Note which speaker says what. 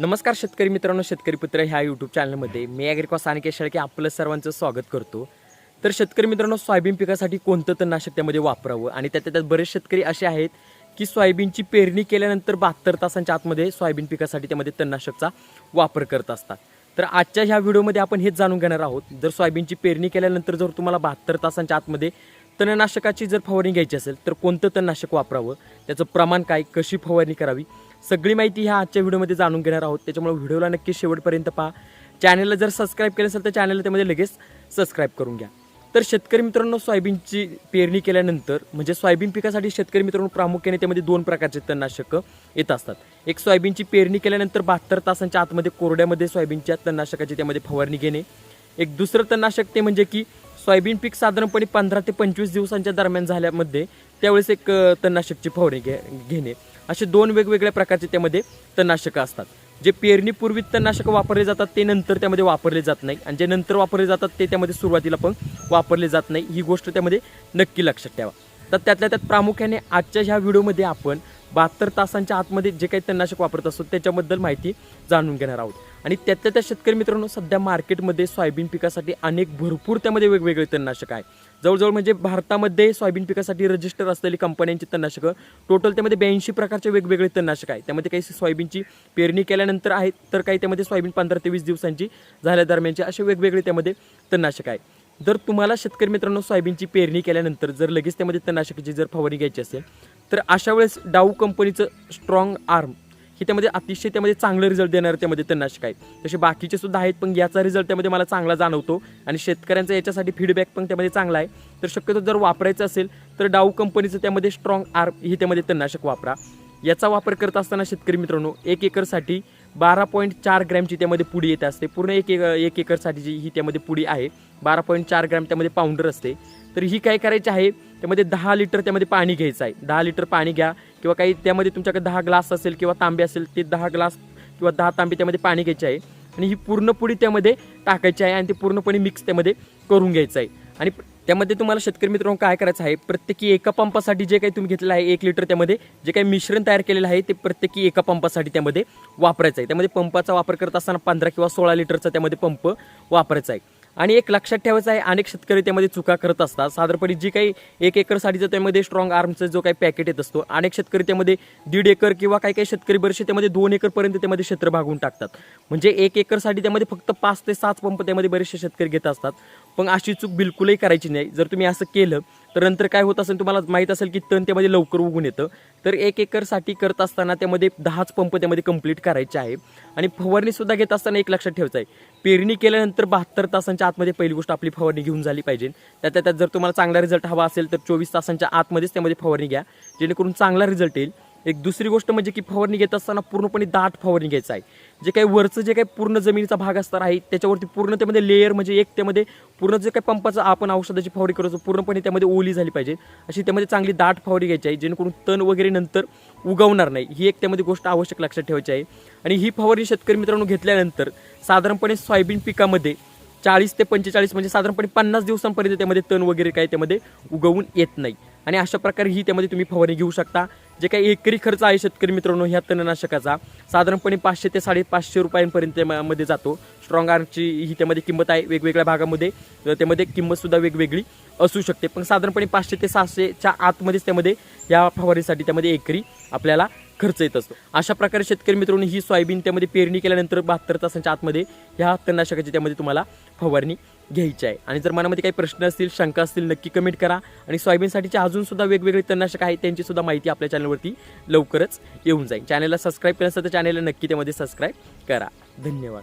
Speaker 1: नमस्कार शेतकरी मित्रांनो शेतकरी पुत्र ह्या यूट्यूब चॅनलमध्ये मी ॲग्रिकॉस आणि शेळके आपलं सर्वांचं स्वागत करतो. तर शेतकरी मित्रांनो सोयाबीन पिकासाठी कोणतं तणनाशक त्यामध्ये वापरावं? आणि त्यात त्यात बरेच शेतकरी असे आहेत की सोयाबीनची पेरणी केल्यानंतर बहात्तर तासांच्या आतमध्ये सोयाबीन पिकासाठी त्यामध्ये तणनाशकचा वापर करत असतात. तर आजच्या ह्या व्हिडिओमध्ये आपण हेच जाणून घेणार आहोत. जर सोयाबीनची पेरणी केल्यानंतर जर तुम्हाला बहात्तर तासांच्या आतमध्ये तणनाशकाची जर फवारणी घ्यायची असेल तर कोणतं तणनाशक वापरावं? त्याचं प्रमाण काय? कशी फवारणी करावी? सगळी माहिती ह्या आजच्या व्हिडिओमध्ये जाणून घेणार आहोत. त्याच्यामुळे व्हिडिओला नक्की शेवटपर्यंत पहा. चॅनलला जर सबस्क्राईब केलं असेल तर चॅनलला त्यामध्ये लगेच सबस्क्राईब करून घ्या. तर शेतकरी मित्रांनो सोयाबीनची पेरणी केल्यानंतर म्हणजे सोयाबीन पिकासाठी शेतकरी मित्रांनो प्रामुख्याने त्यामध्ये दोन प्रकारचे तणनाशकं येत असतात. एक सोयाबीनची पेरणी केल्यानंतर बहात्तर तासांच्या आतमध्ये कोरड्यामध्ये सोयाबीनच्या तणनाशकाची त्यामध्ये फवारणी घेणे. एक दुसरं तणनाशक ते म्हणजे की सोयाबीन पीक साधारणपणे पंधरा ते पंचवीस दिवसांच्या दरम्यान झाल्यामध्ये त्यावेळेस एक तणनाशकची फवारणी घे घेणे. असे दोन वेगवेगळ्या प्रकारचे त्यामध्ये तणनाशकं असतात. जे पेरणीपूर्वी तणनाशकं वापरले जातात ते नंतर त्यामध्ये वापरले जात नाही. आणि जे नंतर वापरले जातात ते त्यामध्ये सुरुवातीला पण वापरले जात नाही. ही गोष्ट त्यामध्ये नक्की लक्षात ठेवा. तर त्यातल्या त्यात प्रामुख्याने आजच्या ह्या व्हिडिओमध्ये आपण बहात्तर तासांच्या आतमध्ये जे काही तणनाशक वापरत असतो त्याच्याबद्दल माहिती जाणून घेणार आहोत. आणि त्यातल्या त्या शेतकरी मित्रांनो सध्या मार्केटमध्ये सोयाबीन पिकासाठी अनेक भरपूर त्यामध्ये वेगवेगळे तणनाशक आहे. जवळजवळ म्हणजे भारतामध्ये सोयाबीन पिकासाठी रजिस्टर असलेली कंपन्यांची तणनाशकं टोटल त्यामध्ये ब्याऐंशी प्रकारचे वेगवेगळे तणनाशक आहे त्यामध्ये काही सोयाबीनची पेरणी केल्यानंतर आहेत तर काही त्यामध्ये सोयाबीन पंधरा ते वीस दिवसांची झाल्या दरम्यानचे असे वेगवेगळे त्यामध्ये तणनाशक आहे. जर तुम्हाला शेतकरी मित्रांनो सोयाबीनची पेरणी केल्यानंतर जर लगेच त्यामध्ये तणनाशकाची जर फवारणी घ्यायची असेल तर अशा वेळेस डाऊ कंपनीचं स्ट्रॉंग आर्म हे त्यामध्ये अतिशय त्यामध्ये चांगलं रिझल्ट देणारं त्यामध्ये तणनाशक आहे. तसे बाकीचे सुद्धा आहेत पण याचा रिझल्ट त्यामध्ये मला चांगला जाणवतो आणि शेतकऱ्यांचा याच्यासाठी फीडबॅक पण त्यामध्ये चांगला आहे. तर शक्यतो जर वापरायचं असेल तर डाऊ कंपनीचं त्यामध्ये स्ट्रॉंग आर्म ही त्यामध्ये तणनाशक वापरा. याचा वापर करत असताना शेतकरी मित्रांनो एक एकरसाठी बारा पॉईंट चार ग्रॅमची त्यामध्ये पुडी येत असते. पूर्ण एक एक एक एकरसाठी जी ही त्यामध्ये पुडी आहे बारा पॉईंट चार ग्रॅम त्यामध्ये पावडर असते. तर ही काय करायची आहे त्यामध्ये दहा लिटर त्यामध्ये पाणी घ्यायचं आहे. दहा लिटर पाणी घ्या किंवा काही त्यामध्ये तुमच्याकडे दहा ग्लास असेल किंवा तांबे असेल ते दहा ग्लास किंवा दहा तांबे त्यामध्ये पाणी घ्यायचे आहे. आणि ही पूर्ण पुडी त्यामध्ये टाकायची आहे आणि ते पूर्णपणे मिक्स त्यामध्ये करून घ्यायचं आहे. आणि त्यामध्ये तुम्हाला शेतकरी मित्रांनो काय करायचं आहे? प्रत्येकी एका पंपासाठी जे काही तुम्ही घेतलेलं आहे एक लिटर त्यामध्ये जे काही मिश्रण तयार केलेलं आहे ते प्रत्येकी एका पंपासाठी त्यामध्ये वापरायचं आहे. त्यामध्ये पंपाचा वापर करत असताना पंधरा किंवा सोळा लिटरचा त्यामध्ये पंप वापरायचा आहे. आणि एक लक्षात ठेवायचं आहे अनेक शेतकरी त्यामध्ये चुका करत असतात. साधारणपणे जी काही एक एकरसाठीचं त्यामध्ये स्ट्रॉंग आर्मचं जो काही पॅकेट येत असतो अनेक शेतकरी त्यामध्ये दीड एकर किंवा काही काही शेतकरी बरेचसे त्यामध्ये दोन एकरपर्यंत त्यामध्ये क्षेत्र भागून टाकतात. म्हणजे एक एकरसाठी त्यामध्ये फक्त पाच ते सात पंप त्यामध्ये बरेचसे शेतकरी घेत असतात. पण अशी चूक बिलकुलही करायची नाही. जर तुम्ही असं केलं तर नंतर काय होत असेल तुम्हाला माहीत असेल की तण त्यामध्ये लवकर उगून येतं. तर एक एकरसाठी करत असताना त्यामध्ये दहाच पंप त्यामध्ये कंप्लीट करायचे आहे. आणि फवारणीसुद्धा घेत असताना एक लक्षात ठेवायचं आहे. पेरणी केल्यानंतर बहात्तर तासांच्या आतमध्ये पहिली गोष्ट आपली फवारणी घेऊन झाली पाहिजे. त्यात त्यात जर तुम्हाला चांगला रिझल्ट हवा असेल तर चोवीस तासांच्या आतमध्येच त्यामध्ये फवारणी घ्या. जेणेकरून चांगला रिझल्ट येईल. एक दुसरी गोष्ट म्हणजे की फवारणी घेत असताना पूर्णपणे दाट फवारणी घ्यायचं आहे. जे काही वरचं जे काही पूर्ण जमिनीचा भाग असणार आहे त्याच्यावरती पूर्ण त्यामध्ये लेयर म्हणजे एक त्यामध्ये पूर्ण जे काही पंपाचं आपण औषधाची फवारणी करतो पूर्णपणे त्यामध्ये ओली झाली पाहिजे. अशी त्यामध्ये चांगली दाट फवारणी घ्यायची आहे जेणेकरून तण वगैरे नंतर उगवणार नाही. ही एक त्यामध्ये गोष्ट आवश्यक लक्षात ठेवायची आहे. आणि ही फवारणी शेतकरी मित्रांनो घेतल्यानंतर साधारणपणे सोयाबीन पिकामध्ये चाळीस ते पंचेचाळीस म्हणजे साधारणपणे पन्नास दिवसांपर्यंत त्यामध्ये तण वगैरे काही त्यामध्ये उगवून येत नाही. आणि अशा प्रकारे ही त्यामध्ये तुम्ही फवारणी घेऊ शकता. जे काही एकरी खर्च आहे शेतकरी मित्रांनो ह्या तणनाशकाचा साधारणपणे पाचशे ते साडेपाचशे रुपयांपर्यंत मध्ये जातो. स्ट्रॉंग आर्मची ही त्यामध्ये किंमत आहे वेगवेगळ्या भागामध्ये. तर त्यामध्ये किंमतसुद्धा वेगवेगळी असू शकते. पण साधारणपणे पाचशे ते सहाशेच्या आतमध्येच त्यामध्ये या फवारणीसाठी त्यामध्ये एकरी आपल्याला खर्च येत असतो. अशा प्रकारे शेतकरी मित्रांनो ही सोयाबीन त्यामध्ये पेरणी केल्यानंतर बहात्तर तासांच्या आतमध्ये ह्या तणनाशकाची त्यामध्ये तुम्हाला फवारणी घ्यायची आहे. आणि जर मनामध्ये काही प्रश्न असतील शंका असतील नक्की कमेंट करा. आणि सोयाबीनसाठीचे अजूनसुद्धा वेगवेगळे तणनाशक आहेत त्यांचीसुद्धा माहिती आपल्या चॅनलवरती लवकरच येऊन जाईल. चॅनलला सबस्क्राईब केलं असेल तर चॅनलला नक्की त्यामध्ये सबस्क्राईब करा. धन्यवाद.